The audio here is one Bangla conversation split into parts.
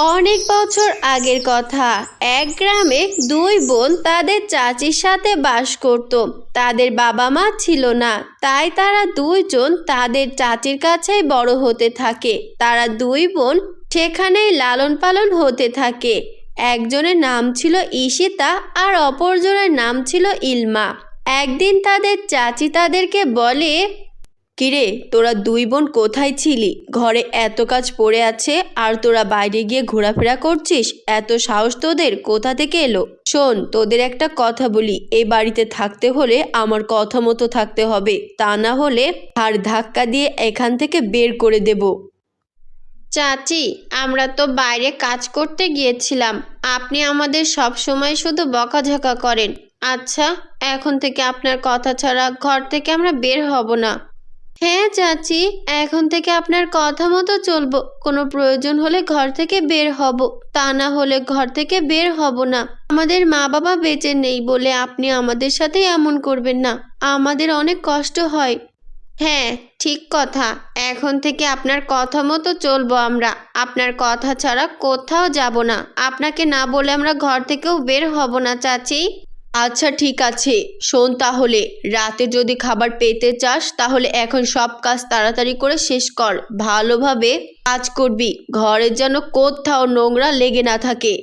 অনেক বছর আগের কথা। এক গ্রামে দুই বোন তাদের চাচির সাথে বাস করত। তাদের বাবা মা ছিল না। তাই তারা দুইজন তাদের চাচির কাছেই বড় হতে থাকে। তারা দুই বোন সেখানেই লালন পালন হতে থাকে। একজনের নাম ছিল ঈশিতা আর অপরজনের নাম ছিল ইলমা। একদিন তাদের চাচি তাদেরকে বলে কিরে, তোরা দুই বোন কোথায় ছিলি? ঘরে এত কাজ পড়ে আছে, আর তোরা বাইরে গিয়ে ঘোরাফেরা করছিস? এত সাহস তোদের কোথা থেকে এলো? শোন, তোদের একটা কথা বলি, এই বাড়িতে থাকতে হলে আমার কথা মতো থাকতে হবে, তা না হলে আর ধাক্কা দিয়ে এখান থেকে বের করে দেব। চাচি, আমরা তো বাইরে কাজ করতে গিয়েছিলাম, আপনি আমাদের সব সময় শুধু বকাঝকা করেন। আচ্ছা এখন থেকে আপনার কথা ছাড়া ঘর থেকে আমরা বের হব না। হ্যাঁ চাচি, এখন থেকে আপনার কথা মতো চলবো। কোনো প্রয়োজন হলে ঘর থেকে বের হব। তা না হলে ঘর থেকে বের হব না। আমাদের মা বাবা বেঁচে নেই বলে আপনি আমাদের সাথে এমন করবেন না। আমাদের অনেক কষ্ট হয়। হ্যাঁ ঠিক কথা। এখন থেকে আপনার কথা মতো চলবো আমরা। আপনার কথা ছাড়া কোথাও যাব না। আপনাকে না বলে আমরা ঘর থেকেও বের হব না, চাচি। আচ্ছা ঠিক আছে। শোন তাহলে, রাতে যদি খাবার পেতে চাস, তাহলে এখন সব কাজ তাড়াতাড়ি করে শেষ কর। ভালোভাবে কাজ করবি। ঘরে যেন কোথাও নোংরা লেগে না থাকে।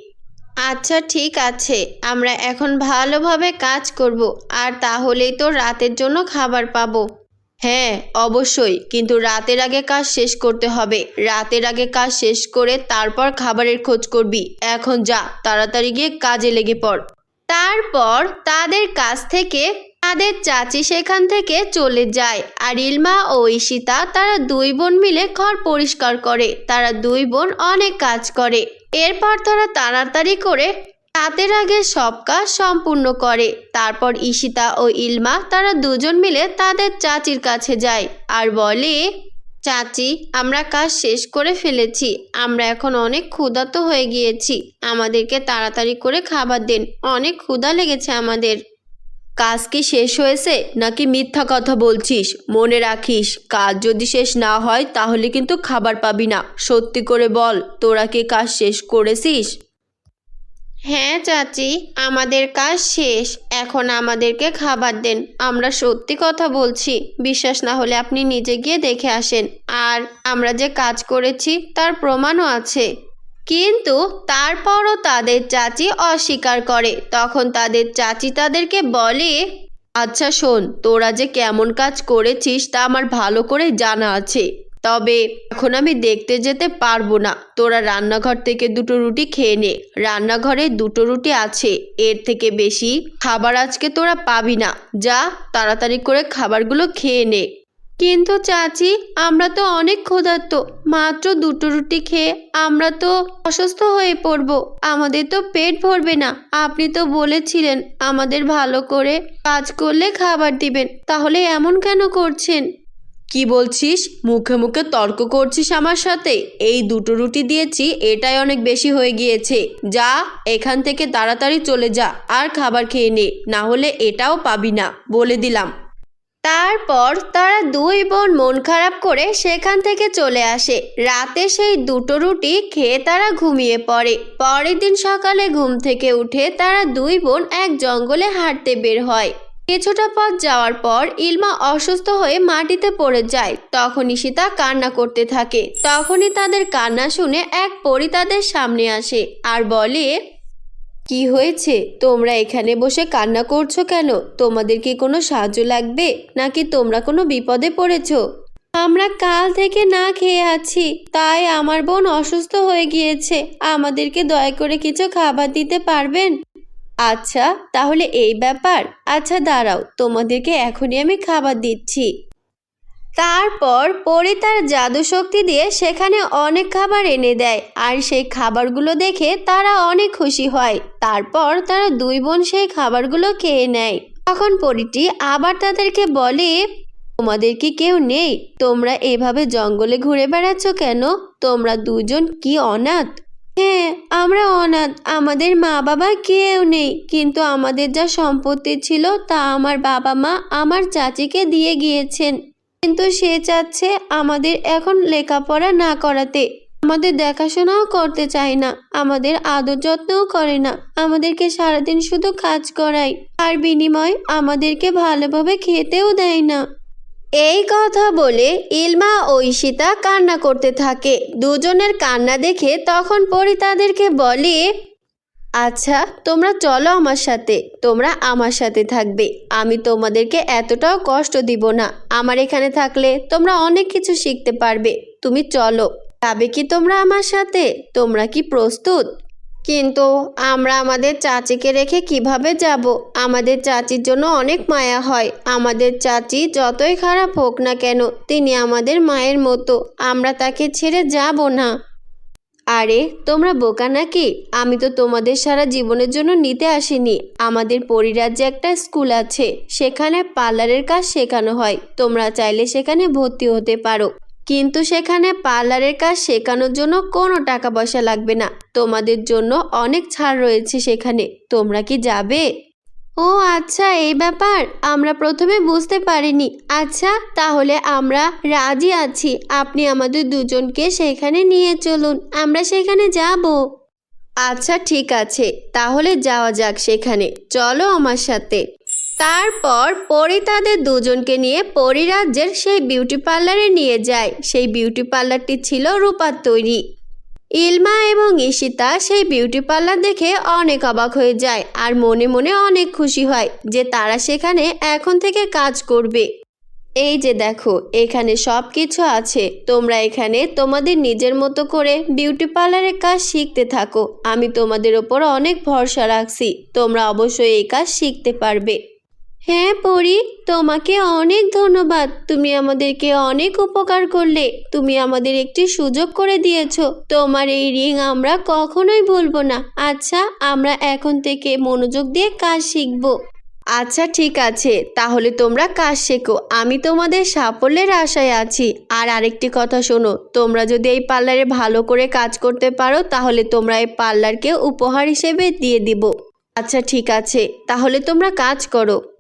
আচ্ছা ঠিক আছে। আমরা এখন ভালোভাবে কাজ করব, আর তাহলেই তো রাতের জন্য খাবার পাবো। হ্যাঁ অবশ্যই। কিন্তু রাতের আগে কাজ শেষ করতে হবে। রাতের আগে কাজ শেষ করে তারপর খাবারের খোঁজ করবি। এখন যা, তাড়াতাড়ি গিয়ে কাজে লেগে পড়। তারপর তাদের কাছ থেকে, তাদের চাচি সেখান থেকে চলে যায়। আর ইলমা ও ঈশিতা তারা দুই বোন মিলে ঘর পরিষ্কার করে। তারা দুই বোন অনেক কাজ করে। এরপর তারা তাড়াতাড়ি করে রাতের আগে সব কাজ সম্পূর্ণ করে। তারপর ঈশিতা ও ইলমা তারা দুজন মিলে তাদের চাচির কাছে যায়। আর বলে চাচি, আমরা কাজ শেষ করে ফেলেছি। আমরা এখন অনেক ক্ষুধার্ত হয়ে গিয়েছি। আমাদেরকে তাড়াতাড়ি করে খাবার দিন। অনেক ক্ষুধা লেগেছে আমাদের। কাজ কি শেষ হয়েছে নাকি মিথ্যা কথা বলছিস? মনে রাখিস, কাজ যদি শেষ না হয় তাহলে কিন্তু খাবার পাবি না। সত্যি করে বল, তোরা কি কাজ শেষ করেছিস? হ্যাঁ চাচি, আমাদের কাজ শেষ। এখন আমাদেরকে খাবার দেন। আমরা সত্যি কথা বলছি, বিশ্বাস না হলে আপনি নিজে গিয়ে দেখে আসেন। আর আমরা যে কাজ করেছি, তার প্রমাণও আছে। কিন্তু তারপরও তাদের চাচি অস্বীকার করে। তখন তাদের চাচি তাদেরকে বলে আচ্ছা শোন, তোরা যে কেমন কাজ করেছিস, তা আমার ভালো করে জানা আছে। তবে এখন আমি দেখতে যেতে পারব না। তোরা রান্নাঘর থেকে দুটো রুটি খেয়ে নে। রান্নাঘরে দুটো রুটি আছে। এর থেকে বেশি খাবার আজকে তোরা পাবি না। যা, তাড়াতাড়ি করে খাবারগুলো খেয়ে নে। কিন্তু চাচি, আমরা তো অনেক ক্ষুধার্ত। মাত্র দুটো রুটি খেয়ে আমরা তো অসুস্থ হয়ে পড়ব। আমাদের তো পেট ভরবে না। আপনি তো বলেছিলেন আমাদের ভালো করে কাজ করলে খাবার দিবেন। তাহলে এমন কেন করছেন? কি বলছিস? মুখে মুখে তর্ক করছিস আমার সাথে? এই দুটো রুটি দিয়েছি, এটাই অনেক বেশি হয়ে গিয়েছে। যা, এখান থেকে তাড়াতাড়ি চলে যা, আর খাবার খেয়ে নে, না হলে এটাও পাবি না, বলে দিলাম। তারপর তারা দুই বোন মন খারাপ করে সেখান থেকে চলে আসে। রাতে সেই দুটো রুটি খেয়ে তারা ঘুমিয়ে পড়ে। পরের দিন সকালে ঘুম থেকে উঠে তারা দুই বোন এক জঙ্গলে হাঁটতে বের হয়। কিছুটা পথ যাওয়ার পর ইলমা অসুস্থ হয়ে মাটিতে পড়ে যায়। তখন ঈশিতা কান্না করতে থাকে। তখনই তাদের কান্না শুনে এক পরি তাদের সামনে আসে আর বলে, কি হয়েছে? তোমরা এখানে বসে কান্না করছ কেন? তোমাদের কি কোনো সাহায্য লাগবে? নাকি তোমরা কোনো বিপদে পড়েছো? আমরা কাল থেকে না খেয়ে আছি, তাই আমার বোন অসুস্থ হয়ে গিয়েছে। আমাদেরকে দয়া করে কিছু খাবার দিতে পারবেন? আচ্ছা তাহলে এই ব্যাপার। আচ্ছা দাঁড়াও, তোমাদেরকে এখনই আমি খাবার দিচ্ছি। তারপর পরে তার জাদু শক্তি দিয়ে সেখানে অনেক খাবার এনে দেয়, আর সেই খাবারগুলো দেখে তারা অনেক খুশি হয়। তারপর তারা দুই বোন সেই খাবারগুলো খেয়ে নেয়। তখন পরিটি আবার তাদেরকে বলে, তোমাদের কি কেউ নেই? তোমরা এভাবে জঙ্গলে ঘুরে বেড়াচ্ছ কেন? তোমরা দুজন কি অনাথ? হ্যাঁ আমরা অনাথ। আমাদের মা বাবা কেউ নেই। কিন্তু আমাদের যা সম্পত্তি ছিল তা আমার বাবা মা আমার চাচিকে দিয়ে গিয়েছেন। কিন্তু সে চাচ্ছে আমাদের এখন লেখাপড়া না করাতে। আমাদের দেখাশোনাও করতে চায় না। আমাদের আদর যত্নও করে না। আমাদেরকে সারাদিন শুধু কাজ করায়। আর বিনিময় আমাদেরকে ভালোভাবে খেতেও দেয় না। এই কথা বলে ইলমা ও ঈশিতা কান্না করতে থাকে। দুজনের কান্না দেখে তখন পরি তাদেরকে বলে আচ্ছা তোমরা চলো আমার সাথে। তোমরা আমার সাথে থাকবে। আমি তোমাদেরকে এতটাও কষ্ট দিব না। আমার এখানে থাকলে তোমরা অনেক কিছু শিখতে পারবে। তুমি চলো। যাবে কি তোমরা আমার সাথে? তোমরা কি প্রস্তুত? কিন্তু আমরা আমাদের চাচিকে রেখে কীভাবে যাব? আমাদের চাচির জন্য অনেক মায়া হয়। আমাদের চাচি যতই খারাপ হোক না কেন, তিনি আমাদের মায়ের মতো। আমরা তাকে ছেড়ে যাব না। আরে, তোমরা বোকা নাকি? আমি তো তোমাদের সারা জীবনের জন্য নিতে আসিনি। আমাদের পরিরাজ্যে একটা স্কুল আছে। সেখানে পার্লারের কাজ শেখানো হয়। তোমরা চাইলে সেখানে ভর্তি হতে পারো। কিন্তু সেখানে পার্লারের কাজ শেখানোর জন্য কোনো টাকা পয়সা লাগবে না। তোমাদের জন্য অনেক ছাড় রয়েছে সেখানে। তোমরা কি যাবে? ও আচ্ছা এই ব্যাপার। আমরা প্রথমে বুঝতে পারিনি। আচ্ছা তাহলে আমরা রাজি আছি। আপনি আমাদের দুজনকে সেখানে নিয়ে চলুন। আমরা সেখানে যাব। আচ্ছা ঠিক আছে। তাহলে যাওয়া যাক সেখানে। চলো আমার সাথে। তারপর পরি তাদের দুজনকে নিয়ে পরিরাজ্যের সেই বিউটি পার্লারে নিয়ে যায়। সেই বিউটি পার্লারটি ছিল রূপার তৈরি। ইলমা এবং ঈশিতা সেই বিউটি পার্লার দেখে অনেক অবাক হয়ে যায় আর মনে মনে অনেক খুশি হয় যে তারা সেখানে এখন থেকে কাজ করবে। এই যে দেখো, এখানে সব কিছু আছে। তোমরা এখানে তোমাদের নিজের মতো করে বিউটি পার্লারের কাজ শিখতে থাকো। আমি তোমাদের ওপর অনেক ভরসা রাখছি। তোমরা অবশ্যই এই কাজ শিখতে পারবে। হ্যাঁ পরি, তোমাকে অনেক ধন্যবাদ। তুমি আমাদেরকে অনেক উপকার করলে। তুমি আমাদের একটি সুযোগ করে দিয়েছ। তোমার এই রিং আমরা কখনোই ভুলবো না। আচ্ছা আমরা এখন থেকে মনোযোগ দিয়ে কাজ শিখব। আচ্ছা ঠিক আছে। তাহলে তোমরা কাজ শেখো। আমি তোমাদের সাফল্যের আশায় আছি। আর আরেকটি কথা শোনো, তোমরা যদি এই পার্লারে ভালো করে কাজ করতে পারো, তাহলে তোমরা এই পার্লারকে উপহার হিসেবে দিয়ে দিব। আচ্ছা ঠিক আছে। তাহলে তোমরা কাজ করো।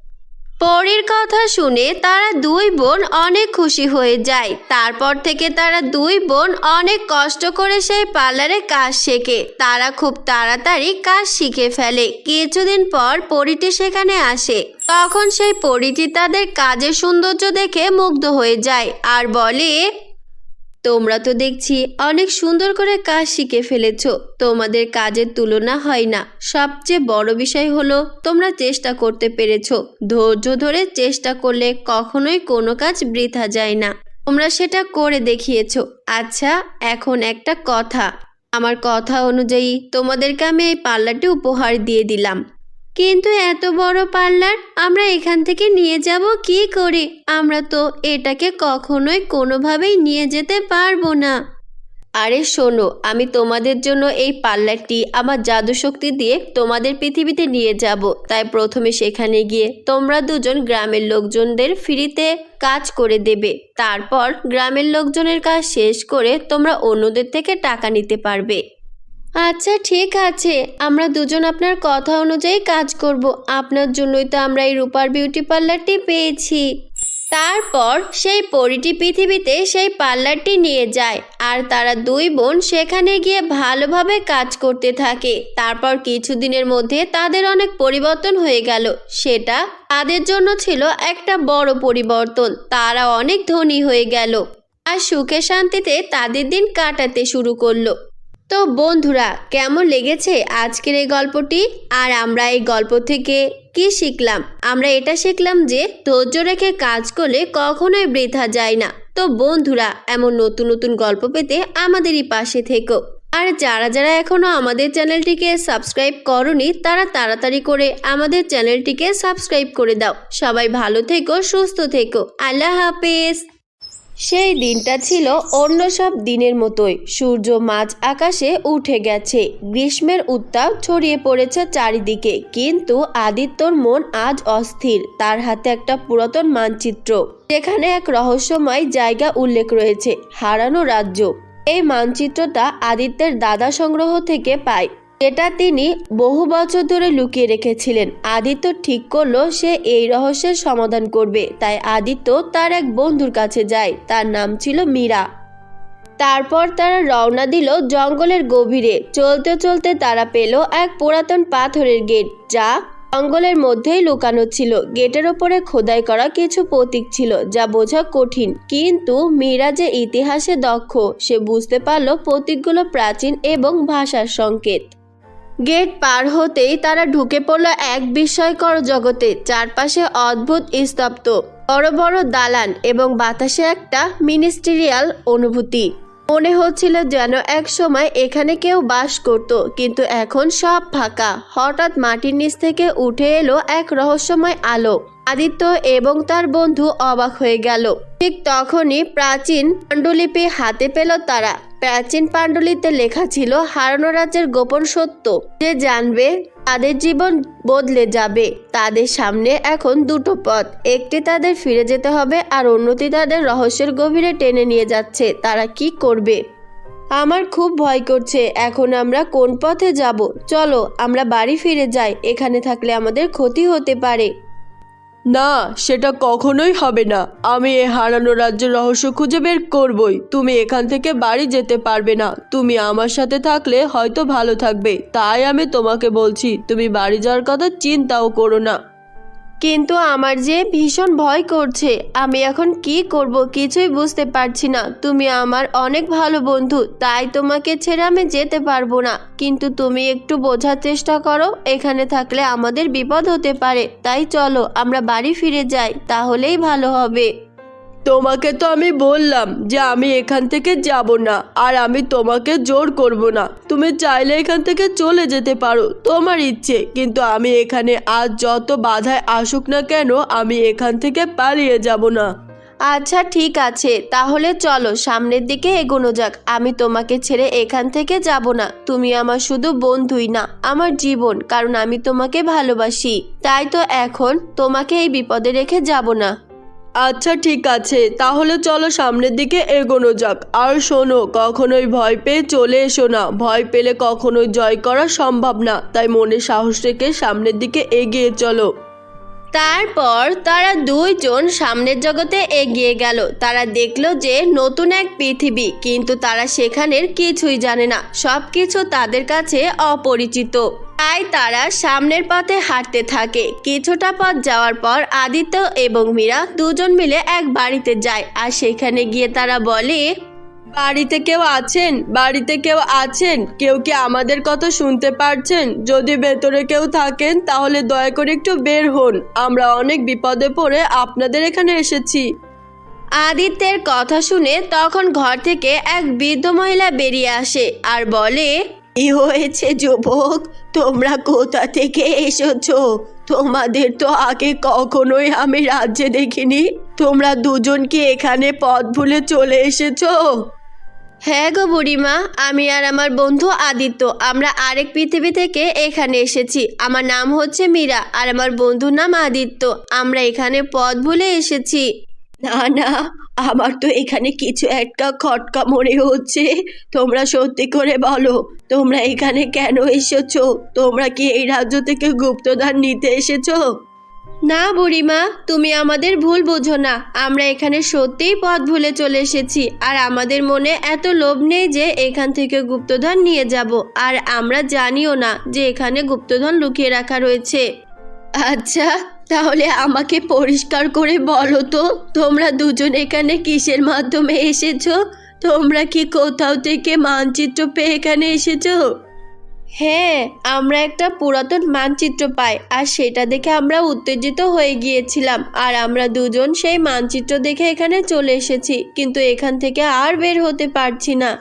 পরের কথা শুনে তারা দুই বোন অনেক খুশি হয়ে যায়। তারপর থেকে তারা দুই বোন অনেক কষ্ট করে সেই পার্লারে কাজ শেখে। তারা খুব তাড়াতাড়ি কাজ শিখে ফেলে। কিছুদিন পর পরিটি সেখানে আসে। তখন সেই পরিটি তাদের কাজের সৌন্দর্য দেখে মুগ্ধ হয়ে যায় আর বলে তোমরা তো দেখছি অনেক সুন্দর করে কাজ শিখে ফেলেছ। তোমাদের কাজের তুলনা হয় না। সবচেয়ে বড় বিষয় হলো, তোমরা চেষ্টা করতে পেরেছ। ধৈর্য ধরে চেষ্টা করলে কখনোই কোনো কাজ বৃথা যায় না। তোমরা সেটা করে দেখিয়েছ। আচ্ছা এখন একটা কথা। আমার কথা অনুযায়ী, তোমাদেরকে আমি এই পার্লারটি উপহার দিয়ে দিলাম। কিন্তু এত বড় পার্লার আমরা এখান থেকে নিয়ে যাব কি করে? আমরা তো এটাকে কখনোই কোনোভাবেই নিয়ে যেতে পারব না। আরে শোনো, আমি তোমাদের জন্য এই পার্লারটি আমার জাদু শক্তি দিয়ে তোমাদের পৃথিবীতে নিয়ে যাব। তাই প্রথমে সেখানে গিয়ে তোমরা দুজন গ্রামের লোকজনদের ফ্রিতে কাজ করে দেবে। তারপর গ্রামের লোকজনের কাজ শেষ করে তোমরা অন্যদের থেকে টাকা নিতে পারবে। আচ্ছা ঠিক আছে। আমরা দুজন আপনার কথা অনুযায়ী কাজ করব। আপনার জন্যই তো আমরা এই রূপার বিউটি পার্লারটি পেয়েছি। তারপর সেই পরিটি পৃথিবীতে সেই পার্লারটি নিয়ে যায় আর তারা দুই বোন সেখানে গিয়ে ভালোভাবে কাজ করতে থাকে। তারপর কিছুদিনের মধ্যে তাদের অনেক পরিবর্তন হয়ে গেল। সেটা তাদের জন্য ছিল একটা বড় পরিবর্তন। তারা অনেক ধনী হয়ে গেল। আর সুখে শান্তিতে তাদের দিন কাটাতে শুরু করল। তো বন্ধুরা, কেমন লেগেছে আজকের এই গল্পটি? আর আমরা এই গল্প থেকে কি শিখলাম? আমরা এটা শিখলাম যে ধৈর্য রেখে কাজ করলে কখনোই বৃথা যায় না। তো বন্ধুরা, এমন নতুন নতুন গল্প পেতে আমাদেরই পাশে থেকো। আর যারা যারা এখনও আমাদের চ্যানেলটিকে সাবস্ক্রাইব করনি, তারা তাড়াতাড়ি করে আমাদের চ্যানেলটিকে সাবস্ক্রাইব করে দাও। সবাই ভালো থেকো, সুস্থ থেকো। আল্লাহ হাফেজ। সেই দিনটা ছিল অন্য সব দিনের মতোই। সূর্য মাঝ আকাশে উঠে গেছে। গ্রীষ্মের উত্তাপ ছড়িয়ে পড়েছে চারিদিকে। কিন্তু আদিত্যর মন আজ অস্থির। তার হাতে একটা পুরাতন মানচিত্র। যেখানে এক রহস্যময় জায়গা উল্লেখ রয়েছে, হারানো রাজ্য। এই মানচিত্রটা আদিত্যের দাদা সংগ্রহ থেকে পায়। এটা তিনি বহু বছর ধরে লুকিয়ে রেখেছিলেন। আদিত্য ঠিক করল সে এই রহস্যের সমাধান করবে। তাই আদিত্য তার এক বন্ধুর কাছে যায়। তার নাম ছিল মীরা। তারপর তারা রওনা দিল জঙ্গলের গভীরে। চলতে চলতে তারা পেল এক পুরাতন পাথরের গেট, যা জঙ্গলের মধ্যেই লুকানো ছিল। গেটের ওপরে খোদাই করা কিছু প্রতীক ছিল, যা বোঝা কঠিন। কিন্তু মীরা যে ইতিহাসে দক্ষ, সে বুঝতে পারল প্রতীকগুলো প্রাচীন এবং ভাষার সংকেত। গেট পার হতেই তারা ঢুকে পড়ল এক বিস্ময়কর জগতে, চারপাশে অদ্ভুত স্তব্ধ বড় বড় দালান এবং বাতাসে একটা মিনিস্ট্রিয়াল অনুভূতি। মনে হচ্ছিল যেন এক সময় এখানে কেউ বাস করত, কিন্তু এখন সব ফাঁকা। হঠাৎ মাটির নিচ থেকে উঠে এলো এক রহস্যময় আলো। আদিত্য এবং তার বন্ধু অবাক হয়ে গেল। ঠিক তখনই প্রাচীন পাণ্ডুলিপি হাতে পেল তারা। প্রাচীন পাণ্ডুলিতে লেখা ছিল, হারানো রাজ্যের গোপন সত্য। যে জানবে, তাদের জীবন বদলে যাবে। তাদের সামনে এখন দুটো পথ। একটি তাদের ফিরে যেতে হবে, আর অন্যটি তাদের রহস্যের গভীরে টেনে নিয়ে যাচ্ছে। তারা কি করবে? আমার খুব ভয় করছে, এখন আমরা কোন পথে যাব? চলো, আমরা বাড়ি ফিরে যাই। এখানে থাকলে আমাদের ক্ষতি হতে পারে। না, সেটা কখনোই হবে না। আমি এ হারানো রাজ্যের রহস্য খুঁজে বের করবই। তুমি এখান থেকে বাড়ি যেতে পারবে না। তুমি আমার সাথে থাকলে হয়তো ভালো থাকবে। তাই আমি তোমাকে বলছি, তুমি বাড়ি যাওয়ার কথা চিন্তাও করো না। কিন্তু আমার যে ভীষণ ভয় করছে, আমি এখন কি করব কিছুই বুঝতে পারছি না। তুমি আমার অনেক ভালো বন্ধু, তাই তোমাকে ছেড়ে আমি যেতে পারব না। কিন্তু তুমি একটু বোঝার চেষ্টা করো, এখানে থাকলে আমাদের বিপদ হতে পারে। তাই চলো, আমরা বাড়ি ফিরে যাই, তাহলেই ভালো হবে। তোমাকে তো আমি বললাম যে আমি এখান থেকে যাব না, আর আমি তোমাকে জোর করব না। তুমি চাইলে এখান থেকে চলে যেতে পারো, তোমার ইচ্ছে। কিন্তু আমি এখানে আজ যত বাধায় আসুক না কেন, আমি এখান থেকে পালিয়ে যাব না। আচ্ছা ঠিক আছে। তাহলে চলো, সামনের দিকে এগোনো যাক। আমি তোমাকে ছেড়ে এখান থেকে যাব না। তুমি আমার শুধু বন্ধুই না, আমার জীবন, কারণ আমি তোমাকে ভালোবাসি। তাই তো এখন তোমাকে এই বিপদে রেখে যাব না। আচ্ছা ঠিক আছে। তাহলে চলো সামনের দিকে এগোনো যাক। আর শোনো, কখনোই ভয় পেয়ে চলে এসো না। ভয় পেলে কখনোই জয় করা সম্ভব না। তাই মনে সাহস রেখে সামনের দিকে এগিয়ে চলো। তারপর তারা দুইজন সামনের জগতে এগিয়ে গেল। তারা দেখল যে নতুন এক পৃথিবী, কিন্তু তারা সেখানের কিছুই জানে না। সব কিছু তাদের কাছে অপরিচিত। তাই তারা সামনের পথে হাঁটতে থাকে। কিছুটা পথ যাওয়ার পর আদিত্য এবং মীরা দুজন মিলে এক বাড়িতে যায় আর সেখানে গিয়ে তারা বলে, বাড়িতে কেউ আছেন? বাড়িতে কেউ আছেন? কেউ কি আমাদের কথা শুনতে পারছেন? যদি ভেতরে কেউ থাকেন, তাহলে দয়া করে একটু বের হন। আমরা অনেক বিপদে পড়ে আপনাদের এখানে এসেছি। আদিত্যের কথা শুনে তখন ঘর থেকে এক বৃদ্ধ মহিলা বেরিয়ে আসে আর বলে কি হয়েছে যুবক, তোমরা কোথা থেকে এসেছ? তোমাদের তো আগে কখনোই আমি রাজ্যে দেখিনি। তোমরা দুজন কি এখানে পথ ভুলে চলে এসেছ? হ্যাঁ গো বুড়িমা, আমি আর আমার বন্ধু আদিত্য, আমরা আরেক পৃথিবী থেকে এখানে এসেছি। আমার নাম হচ্ছে মীরা আর আমার বন্ধুর নাম আদিত্য। আমরা এখানে পথ ভুলে এসেছি। না না আমার তো এখানে কিছু একটা খটকা মনে হচ্ছে। তোমরা সত্যি করে বলো তোমরা এখানে কেন এসেছ? তোমরা কি এই রাজ্য থেকে গুপ্তদান নিতে এসেছ? না বুড়িমা তুমি আমাদের ভুল বোঝো না। আমরা এখানে সত্যিই পথ ভুলে চলে এসেছি আর আমাদের মনে এত লোভ নেই যে এখান থেকে গুপ্তধন নিয়ে যাব আর আমরা জানিও না যে এখানে গুপ্তধন লুকিয়ে রাখা রয়েছে। আচ্ছা তাহলে আমাকে পরিষ্কার করে বলো তো, তোমরা দুজন এখানে কিসের মাধ্যমে এসেছ? তোমরা কি কোথাও থেকে মানচিত্র পেয়ে এখানে এসেছ? হ্যাঁ আমরা একটা পুরাতন মানচিত্র পাই আর সেটা দেখে আমরা উত্তেজিত হয়ে গিয়েছিলাম আর আমরা দুজন সেই মানচিত্র দেখে এখানে চলে এসেছি, কিন্তু এখান থেকে আর বের হতে পারছি না।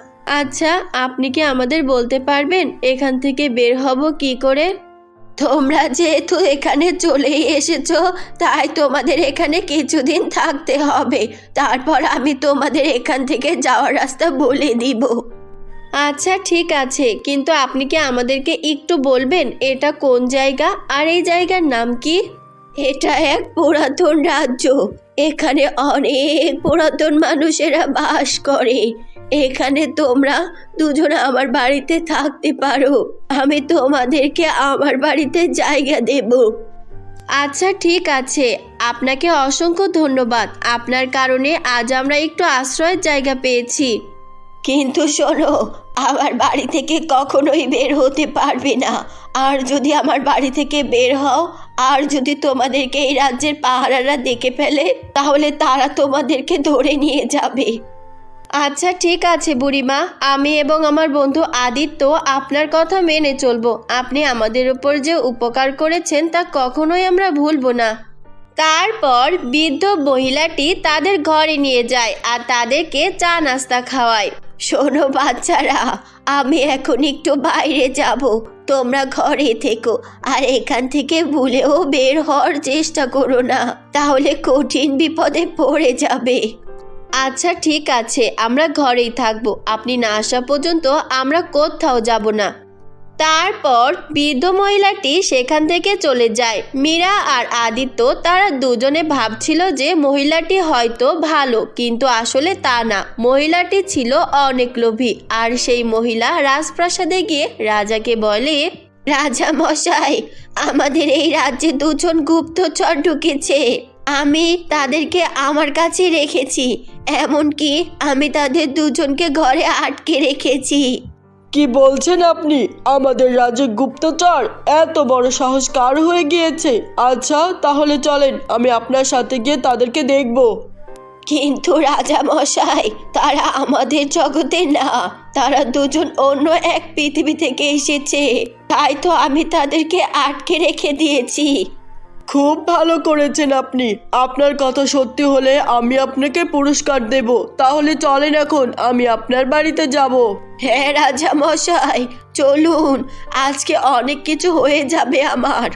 আচ্ছা আপনি কি আমাদের বলতে পারবেন এখান থেকে বের হব কি করে? তোমরা যেহেতু এখানে চলেই এসেছ, তাই তোমাদের এখানে কিছুদিন থাকতে হবে। তারপর আমি তোমাদের এখান থেকে যাওয়ার রাস্তা বলে দিব। আচ্ছা ঠিক আছে। কিন্তু আপনি কি আমাদেরকে একটু বলবেন, এটা কোন জায়গা? আর এই জায়গার নাম কি? এটা এক পুরাতন রাজ্য। এখানে অনেক পুরাতন মানুষেরা বাস করে। এখানে তোমরা দুজনে আমার বাড়িতে থাকতে পারো। আমি তোমাদেরকে আমার বাড়িতে জায়গা দেব। আচ্ছা ঠিক আছে। আপনাকে অসংখ্য ধন্যবাদ। আপনার কারণে আজ আমরা একটু আশ্রয়ের জায়গা পেয়েছি। কিন্তু শোনো আমার বাড়ি থেকে কখনোই বের হতে পারবে না। আর যদি আমার বাড়ি থেকে বের হও আর যদি তোমাদেরকে এই রাজ্যের পাহারারা দেখে ফেলে, তাহলে তারা তোমাদেরকে ধরে নিয়ে যাবে। আচ্ছা ঠিক আছে বুড়িমা। আমি এবং আমার বন্ধু আদিত্য আপনার কথা মেনে চলবো। আপনি আমাদের উপর যে উপকার করেছেন, তা কখনোই আমরা ভুলবো না। তারপর বৃদ্ধ মহিলাটি তাদের ঘরে নিয়ে যায় আর তাদেরকে চা নাস্তা খাওয়ায়। শোনো বাচ্চারা, আমি এখন একটু বাইরে যাব। তোমরা ঘরে থেকো, আর এখান থেকে ভুলেও বের হওয়ার চেষ্টা করো না, তাহলে কঠিন বিপদে পড়ে যাবে। আচ্ছা ঠিক আছে, আমরা ঘরেই থাকব। আপনি না আসা পর্যন্ত আমরা কোথাও যাব না। তারপর বৃদ্ধ মহিলাটি সেখান থেকে চলে যায়। মীরা আর আদিত্য তারা দুজনে ভাবছিল যে মহিলাটি হয়তো ভালো, কিন্তু আসলে তা না। মহিলাটি ছিল অনেক লোভী, আর সেই মহিলা রাজপ্রাসাদে গিয়ে রাজাকে বলে, রাজা মশাই, আমাদের এই রাজ্যে দুজন গুপ্তচর ঢুকেছে। আমি তাদেরকে আমার কাছে রেখেছি, এমনকি আমি তাদের দুজনকে ঘরে আটকে রেখেছি। কি বলছেন আপনি? আমাদের রাজ্যে গুপ্তচর এত বড় সাহস কার হয়ে গিয়েছে। আচ্ছা তাহলে চলেন, আমি আপনার সাথে গিয়ে তাদেরকে দেখব। কিন্তু রাজা মশাই, তারা আমাদের জগতে না। তারা দুজন অন্য এক পৃথিবী থেকে এসেছে। তাই তো আমি তাদেরকে আটকে রেখে দিয়েছি। খুব ভালো করেছেন আপনি। আপনার কথা সত্যি হলে আমি আপনাকে পুরস্কার দেব। তাহলে চলেন এখন আমি আপনার বাড়িতে যাব। হ্যাঁ রাজা মশাই চলুন। আজকে অনেক কিছু হয়ে যাবে আমার।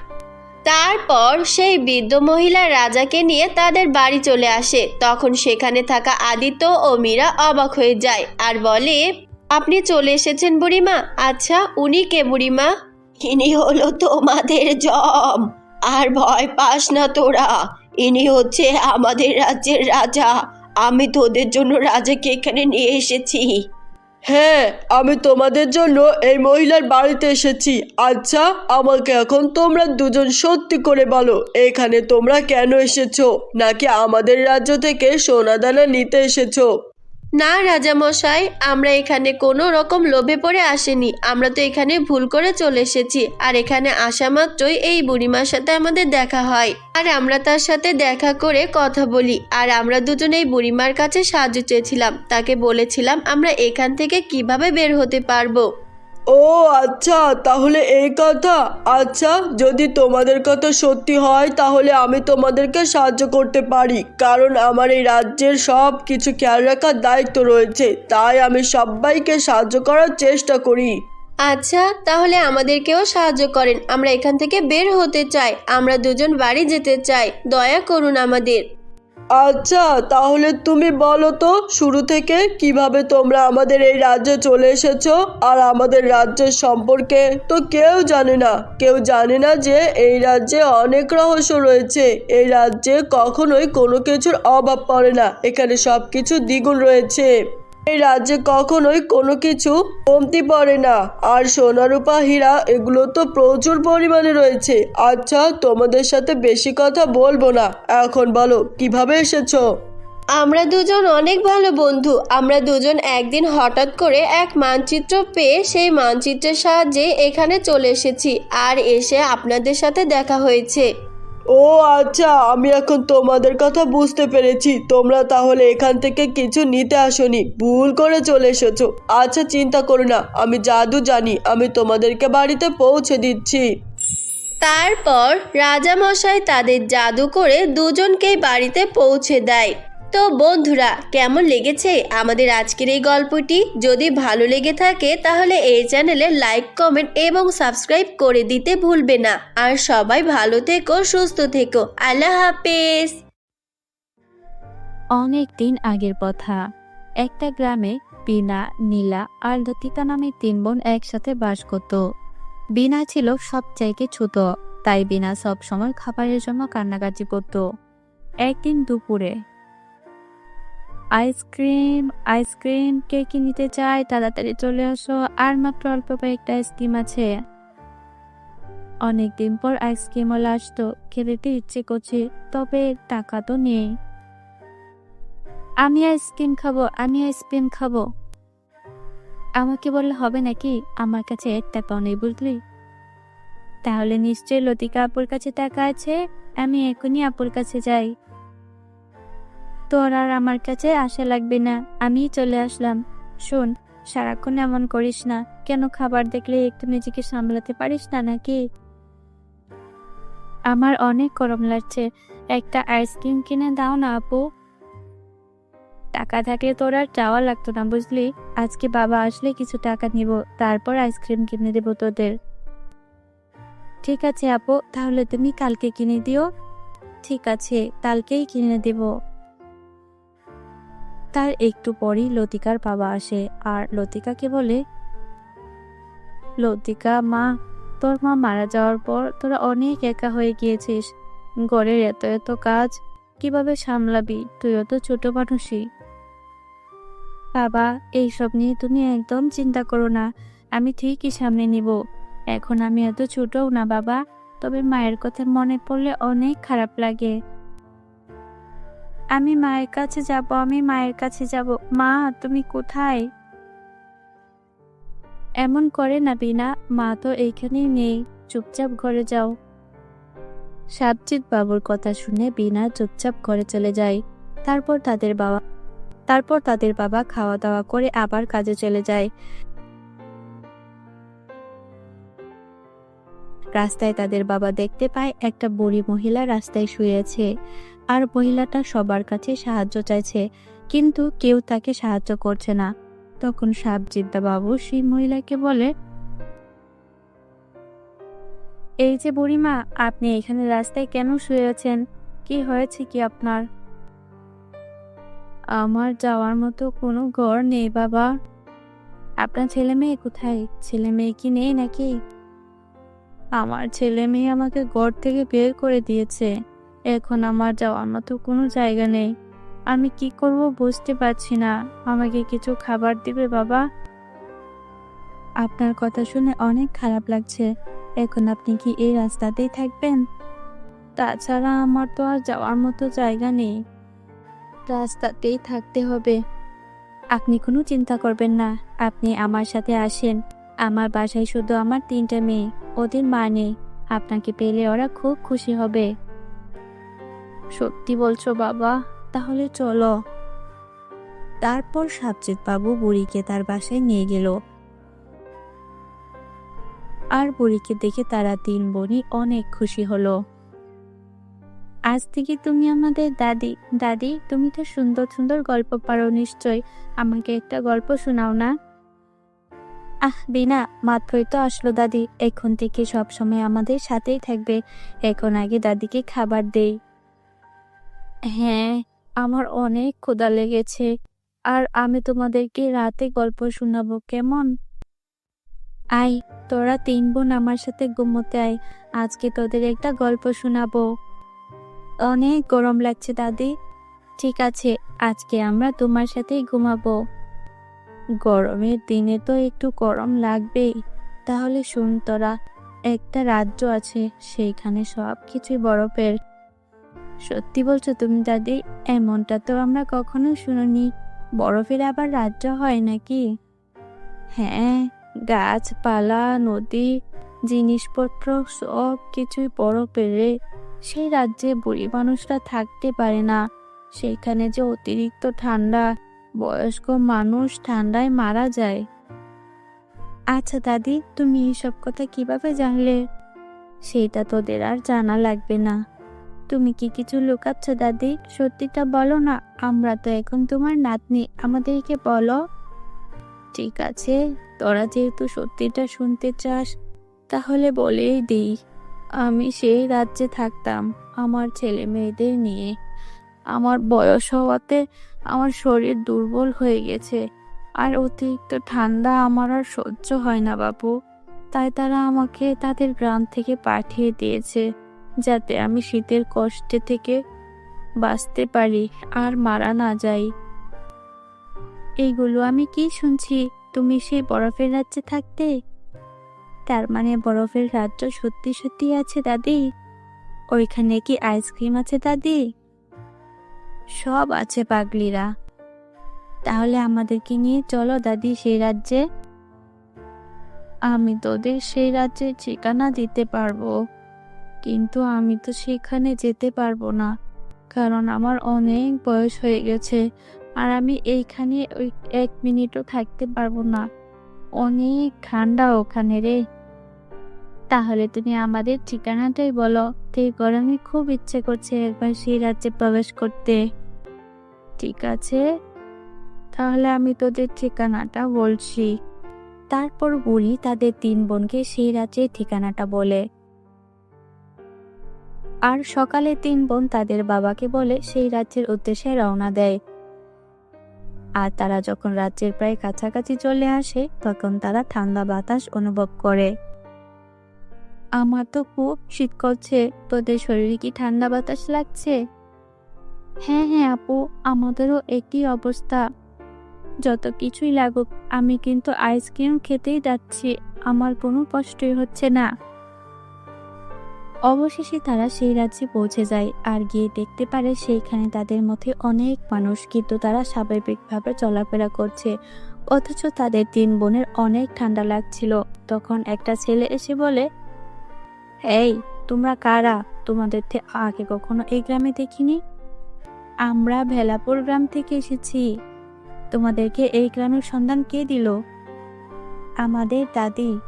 তারপর সেই বৃদ্ধ মহিলা রাজাকে নিয়ে তাদের বাড়ি চলে আসে। তখন সেখানে থাকা আদিত্য ও মীরা অবাক হয়ে যায় আর বলে আপনি চলে এসেছেন বুড়িমা। আচ্ছা উনি কে বুড়িমা? ইনি হলো তোমাদের জম। আর ভয় পাস না তোরা। ইনি হচ্ছে আমাদের রাজ্যের রাজা। আমি তোদের জন্য রাজাকে এখানে নিয়ে এসেছি। হ্যাঁ আমি তোমাদের জন্য এই মহিলার বাড়িতে এসেছি। আচ্ছা আমাকে এখন তোমরা দুজন সত্যি করে বলো, এখানে তোমরা কেন এসেছ? নাকি আমাদের রাজ্য থেকে সোনাদানা নিতে এসেছ? না, রাজামশাই, আমরা এখানে কোনো রকম লোভে পড়ে আসেনি। আমরা তো এখানে ভুল করে চলে এসেছি। আর এখানে আসা মাত্রই এই বুড়িমার সাথে আমাদের দেখা হয়। আর আমরা তার সাথে দেখা করে কথা বলি। আর আমরা দুজন এই বুড়িমার কাছে সাহায্য চেয়েছিলাম। তাকে বলেছিলাম, আমরা এখান থেকে কীভাবে বের হতে পারব? ও আচ্ছা তাহলে এই কথা। আচ্ছা যদি তোমাদের কথা সত্যি হয়, তাহলে আমি তোমাদেরকে সাহায্য করতে পারি, কারণ আমার এই রাজ্যের সব কিছু খেয়াল রাখার দায়িত্ব রয়েছে, তাই আমি সবাইকে সাহায্য করার চেষ্টা করি। আচ্ছা তাহলে আমাদেরকেও সাহায্য করেন, আমরা এখান থেকে বের হতে চাই, আমরা দুজন বাড়ি যেতে চাই, দয়া করুন আমাদের। আচ্ছা তাহলে তুমি বলো তো, শুরু থেকে কীভাবে তোমরা আমাদের এই রাজ্যে চলে এসেছ আর আমাদের রাজ্যের সম্পর্কে? তো কেউ জানে না, কেউ জানে না যে এই রাজ্যে অনেক রহস্য রয়েছে। এই রাজ্যে কখনোই কোনো কিছুর অভাব পড়ে না। এখানে সব কিছু দ্বিগুণ রয়েছে। এই রাজ্যে কখনোই কোনো কিছু কমতি পড়ে না। আর সোনা রূপা হীরা, এগুলো তো প্রচুর পরিমাণে রয়েছে। আচ্ছা তোমাদের সাথে বেশি কথা বলব না। এখন বলো, কীভাবে এসেছ? আমরা দুজন অনেক ভালো বন্ধু। আমরা দুজন একদিন হঠাৎ করে এক মানচিত্র পেয়ে সেই মানচিত্রের সাহায্যে এখানে চলে এসেছি। আর এসে আপনাদের সাথে দেখা হয়েছে। ও আচ্ছা আমি এখন তোমাদের কথা বুঝতে পেরেছি। তোমরা তাহলে এখান থেকে কিছু নিতে আসনি। ভুল করে চলে এসেছ। আচ্ছা চিন্তা করো না, আমি জাদু জানি, আমি তোমাদেরকে বাড়িতে পৌঁছে দিচ্ছি। তারপর রাজামশাই তাদের জাদু করে দুজনকেই বাড়িতে পৌঁছে দেয়। তো বন্ধুরা, কেমন লেগেছে আমাদের আজকের এই গল্পটি? যদি ভালো লেগে থাকে, তাহলে এই চ্যানেলে লাইক কমেন্ট এবং সাবস্ক্রাইব করে দিতে ভুলবে না। আর সবাই ভালো থেকো, সুস্থ থেকো। আল্লাহ হাফেজ। অনেক দিন আগের কথা। একটা গ্রামে বিনা নীলা আর লতিকা নামে তিন বোন একসাথে বাস করত। বিনা ছিল সবচাইতে ছোট, তাই বিনা সব সময় খাবারের জন্য কান্নাকাটি করত। একদিন দুপুরে আইসক্রিম আইসক্রিম কে কি নিতে চায় তাড়াতাড়ি চলে আসো। আর মাত্র অল্প কয়েকটা আইসক্রিম আছে। অনেকদিন পর আইসক্রিমওয়ালা আসতো খেতে ইচ্ছে করছে, তবে টাকা তো নেই। আমি আইসক্রিম খাব, আমি আইসক্রিম খাব। আমাকে বললে হবে নাকি? আমার কাছে এক টাকাও নেই, বুঝলি? তাহলে নিশ্চয়ই লতিকা আপুর কাছে টাকা আছে। আমি এখনই আপুর কাছে যাই। তোর আর আমার কাছে আশা লাগবে না। আমি চলে আসলাম। শোন, সারাক্ষণ এমন করিস না। কেন খাবার দেখলে একটু নিজেকে সামলাতে পারিস না নাকি? আমার অনেক গরম লাগছে। একটা আইসক্রিম কিনে দাও না, আপু। টাকা থাকলে তোর আর চাওয়া লাগতো না, বুঝলি? আজকে বাবা আসলে কিছু টাকা নিব, তারপর আইসক্রিম কিনে দেবো তোদের। ঠিক আছে, আপু, তাহলে তুমি কালকে কিনে দিও। ঠিক আছে, কালকেই কিনে দেব। তার একটু পরই লতিকার বাবা আসে আর লতিকাকে বলে, লতিকা, মা, তোর মা মারা যাওয়ার পর তোরা অনেক একা হয়ে গিয়েছিস। ঘরের এত এত কাজ কীভাবে সামলাবি? তুইও তো ছোট মানুষই। বাবা, এইসব নিয়ে তুমি একদম চিন্তা করো না। আমি ঠিকই সামনে নিব। এখন আমি এত ছোটও না বাবা। তবে মায়ের কথা মনে পড়লে অনেক খারাপ লাগে। আমি মায়ের কাছে যাব, আমি মায়ের কাছে যাব। মা, তুমি কোথায়? এমন করে না বিনা, মা তো এইখানেই নেই। চুপচাপ ঘরে যাও। সাবজিৎ বাবুর কথা শুনে বিনা চুপচাপ ঘরে চলে যায়। তারপর তাদের বাবা, তারপর তাদের বাবা খাওয়া দাওয়া করে আবার কাজে চলে যায়। রাস্তায় তাদের বাবা দেখতে পায় একটা বুড়ি মহিলা রাস্তায় শুয়ে আছে। আর মহিলাটা সবার কাছে সাহায্য চাইছে, কিন্তু কেউ তাকে সাহায্য করছে না। তখন সাবজিদ্দা বাবু সেই মহিলাকে বলে, এই যে বুড়িমা, আপনি এখানে রাস্তায় কেন শুয়ে আছেন? কি হয়েছে কি আপনার? আমার যাওয়ার মতো কোনো ঘর নেই, বাবা। আপনার ছেলে মেয়ে কোথায়? ছেলে মেয়ে কি নেই নাকি? আমার ছেলে মেয়ে আমাকে ঘর থেকে বের করে দিয়েছে। এখন আমার যাওয়ার মতো কোনো জায়গা নেই। আমি কি করব বুঝতে পারছি না। আমাকে কিছু খাবার দিবে, বাবা? আপনার কথা শুনে অনেক খারাপ লাগছে। এখন আপনি কি এই রাস্তাতেই থাকবেন? তাছাড়া আমার তো আর যাওয়ার মতো জায়গা নেই। রাস্তাতেই থাকতে হবে। আপনি কোনো চিন্তা করবেন না। আপনি আমার সাথে আসেন। আমার বাসায় শুধু আমার তিনটা মেয়ে। ওদের মা নেই। আপনাকে পেলে ওরা খুব খুশি হবে। সত্যি বলছো বাবা? তাহলে চলো। তারপর সাবজিৎ বাবু বুড়িকে তার বাসায় নিয়ে গেল। আর বুড়িকে দেখে তারা তিন বোনই অনেক খুশি হলো। আজ থেকে তুমি আমাদের দাদি দাদি, তুমি তো সুন্দর সুন্দর গল্প পারো নিশ্চয়। আমাকে একটা গল্প শোনাও না? আহ, বিনা, মাত্রই তো আসলো দাদি। এখন থেকে সব সময় আমাদের সাথেই থাকবে। এখন আগে দাদিকে খাবার দেই। হ্যাঁ আমার অনেক ক্ষুধা লেগেছে। আর আমি তোমাদেরকে রাতে গল্প শোনাবো, কেমন? আই, তোরা তিন বোন আমার সাথে ঘুমোতে আয়। আজকে তোদের একটা গল্প শোনাবো। অনেক গরম লাগছে দাদি। ঠিক আছে, আজকে আমরা তোমার সাথেই ঘুমাবো। গরমের দিনে তো একটু গরম লাগবেই। তাহলে শুন তোরা, একটা রাজ্য আছে, সেইখানে সব কিছুই বরফের। সত্যি বলছো তুমি দাদি এমনটা তো আমরা কখনো শুনিনি। বরফের আবার রাজ্য হয় নাকি? হ্যাঁ গাছপালা, নদী, জিনিসপত্র, সব কিছুই বরফের সেই রাজ্যে বুড়ি মানুষরা থাকতে পারে না। সেখানে যে অতিরিক্ত ঠান্ডা, বয়স্ক মানুষ ঠান্ডায় মারা যায়। আচ্ছা দাদি, তুমি এইসব কথা কীভাবে জানলে? সেটা তোদের আর জানা লাগবে না। তুমি কি কিছু লুকাচ্ছ, দাদি? সত্যিটা বলো না, আমরা তো এখন তোমার নাতনি, আমাদেরকে বলো। ঠিক আছে, তোরা যেহেতু সত্যিটা শুনতে চাস, তাহলে বলেই দিই। আমি সেই রাজ্যে থাকতাম, আমার ছেলে মেয়েদের নিয়ে। আমার বয়স হওয়াতে আমার শরীর দুর্বল হয়ে গেছে, আর অতিরিক্ত ঠান্ডা আমার আর সহ্য হয় না বাবু তাই তারা আমাকে তাদের গ্রাম থেকে পাঠিয়ে দিয়েছে। যাতে আমি শীতের কষ্টে থেকে বাঁচতে পারি আর মারা না যাই। এইগুলো আমি কি শুনছি? তুমি সেই বরফের রাজ্যে থাকতে? তার মানে বরফের রাজ্য সত্যি সত্যি আছে দাদি? ওইখানে কি আইসক্রিম আছে দাদি? সব আছে পাগলিরা। তাহলে আমাদেরকে নিয়ে চলো দাদি সেই রাজ্যে। আমি তোদের সেই রাজ্যের ঠিকানা দিতে পারব। কিন্তু আমি তো সেখানে যেতে পারব না, কারণ আমার অনেক বয়স হয়ে গেছে আর আমি এইখানে ওই এক মিনিটও থাকতে পারব না। অনেক ঠান্ডা ওখানে রে। তাহলে তুমি আমাদের ঠিকানাটাই বলো। এই গরমে খুব ইচ্ছে করছে একবার সেই রাজ্যে প্রবেশ করতে। ঠিক আছে। তাহলে আমি তোদের ঠিকানাটা বলছি। তারপর বুড়ি তাদের তিন বোনকে সেই রাজ্যের ঠিকানাটা বলে। আর সকালে তিন বোন তাদের বাবাকে বলে সেই রাজ্যের উদ্দেশ্যে রওনা দেয়। আর তারা যখন রাজ্যের প্রায় কাছাকাছি চলে আসে, তখন তারা ঠান্ডা বাতাস অনুভব করে। আমার তো খুব শীত করছে। তোদের শরীরে কি ঠান্ডা বাতাস লাগছে? হ্যাঁ হ্যাঁ আপু, আমাদেরও একই অবস্থা। যত কিছুই লাগুক, আমি কিন্তু আইসক্রিম খেতেই যাচ্ছি। আমার কোনো কষ্টই হচ্ছে না। অবশেষে তারা সেই রাজ্যে পৌঁছে যায় আর গিয়ে দেখতে পারে সেইখানে তাদের মধ্যে অনেক মানুষ, কিন্তু তারা স্বাভাবিকভাবে চলাফেরা করছে। অথচ তাদের তিন বোনের অনেক ঠান্ডা লাগছিল। তখন একটা ছেলে এসে বলে, এই, তোমরা কারা? তোমাদের আগে কখনো এই গ্রামে দেখিনি? আমরা ভেলাপুর গ্রাম থেকে এসেছি। তোমাদেরকে এই গ্রামের সন্ধান কে দিল? আমাদের দাদি।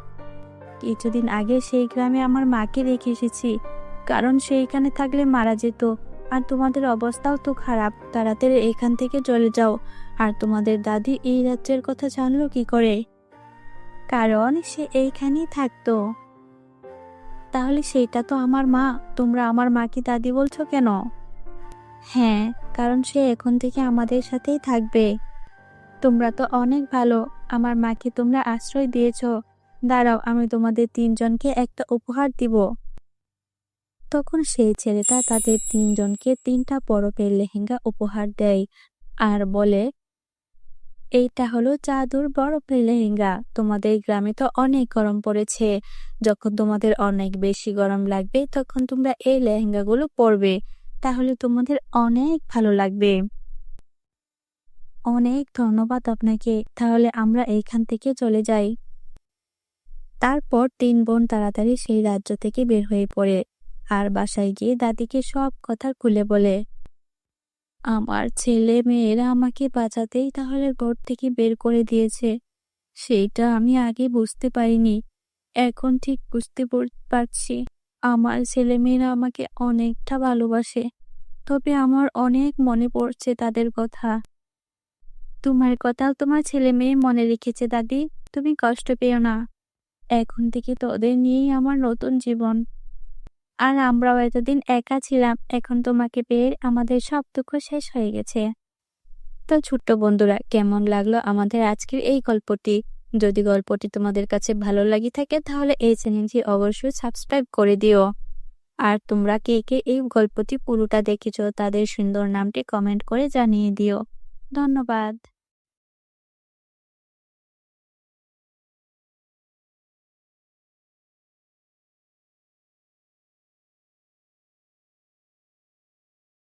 কিছুদিন আগে সেই গ্রামে আমার মাকে রেখে এসেছি। কারণ সেইখানে থাকলে মারা যেত। আর তোমাদের অবস্থাও তো খারাপ। তাড়াতাড়ি এখান থেকে চলে যাও। আর তোমাদের দাদি এই রাজ্যের কথা জানলো কি করে? কারণ সে এইখানেই থাকতো। তাহলে সেটা তো আমার মা। তোমরা আমার মাকে দাদি বলছো কেন? হ্যাঁ কারণ সে এখন থেকে আমাদের সাথেই থাকবে। তোমরা তো অনেক ভালো। আমার মাকে তোমরা আশ্রয় দিয়েছ। দাঁড়াও, আমি তোমাদের তিনজনকে একটা উপহার দিব। তখন সেই ছেলেটা তাদের তিনজনকে তিনটা বরফের লেহেঙ্গা উপহার দেয় আর বলে, এইটা হলো চাদর বরফের লেহেঙ্গা। তোমাদের গ্রামে তো অনেক গরম পড়েছে। যখন তোমাদের অনেক বেশি গরম লাগবে, তখন তোমরা এই লেহেঙ্গাগুলো পরবে। তাহলে তোমাদের অনেক ভালো লাগবে। অনেক ধন্যবাদ আপনাকে। তাহলে আমরা এইখান থেকে চলে যাই। তারপর তিন বোন তাড়াতাড়ি সেই রাজ্য থেকে বের হয়ে পড়ে আর বাসায় গিয়ে দাদিকে সব কথা খুলে বলে, আমার ছেলে মেয়েরা আমাকে বাঁচাতেই তাহলে ঘর থেকে বের করে দিয়েছে। সেইটা আমি আগে বুঝতে পারিনি। এখন ঠিক বুঝতে পারছি। আমার ছেলে মেয়েরা আমাকে অনেকটা ভালোবাসে। তবে আমার অনেক মনে পড়ছে তাদের কথা। তোমার কথাও তোমার ছেলে মেয়ে মনে রেখেছে দাদি। তুমি কষ্ট পেও না। এখন থেকে তোদের নিয়েই আমার নতুন জীবন। আর আমরাও এতদিন একা ছিলাম, এখন তোমাকে পেয়ে আমাদের সব দুঃখ শেষ হয়ে গেছে। তো ছোট্ট বন্ধুরা, কেমন লাগল আমাদের আজকের এই গল্পটি? যদি গল্পটি তোমাদের কাছে ভালো লাগি থাকে, তাহলে এই চ্যানেলটি অবশ্যই সাবস্ক্রাইব করে দিও। আর তোমরা কে কে এই গল্পটি পুরোটা দেখেছ, তাদের সুন্দর নামটি কমেন্ট করে জানিয়ে দিও। ধন্যবাদ।